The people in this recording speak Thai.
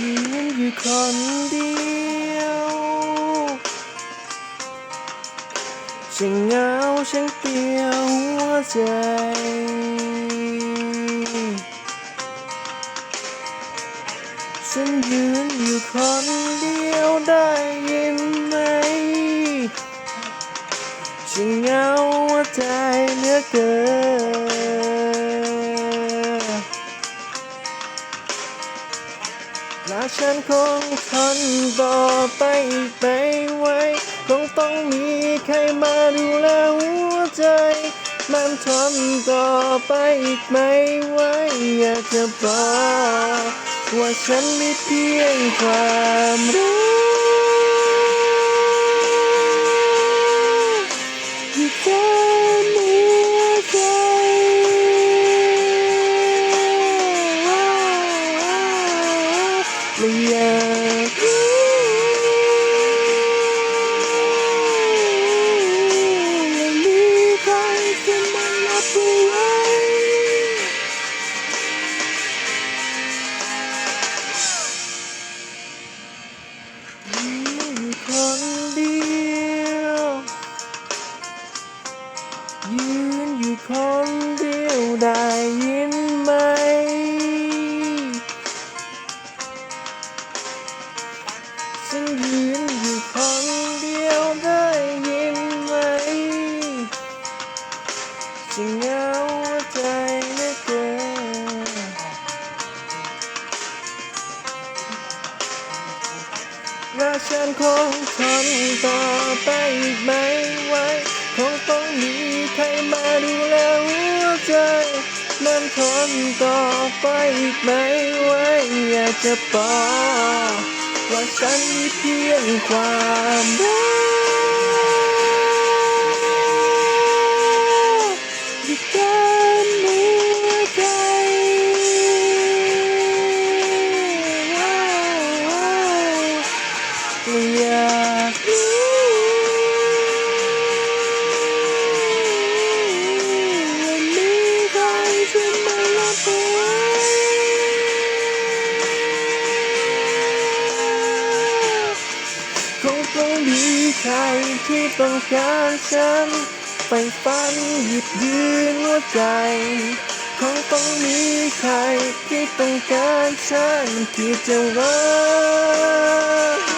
ยืนอยู่คนเดียวช่างเหงาช่างเปลี่ยวหัวใจ ฉันยืนอยู่คนเดียวได้ยินไหมช่างเหงาหัวใจเหลือเกิน และฉันคงทนต่อไปอีกไม่ไหวคงต้องมีใครมาดูแลหัวใจ มันทนต่อไปอีกไม่ไหวอยากจะบอกว่าฉันมีเพียงความรั ยากรู้ไม่มีใครจะมารับเอาไว้ยืนอยู่คนเดียวยืนอยู่คนเดียวได้ ยืนอยู่คนเดียวได้ยินไหมฉันเหงาใจเหลือเกินและฉันคงทนต่อไปอีกไม่ไหวคงต้องมีใครมาดูแลหัวใจมันทนต่อไปอีกไม่ไหวอยากจะบอก ว่าฉันมีเพียงความรัก ใครที่ต้องการฉันไปฝันหยิบยืนหัวใจคงต้องมีใครที่ต้องการฉันที่จะรัก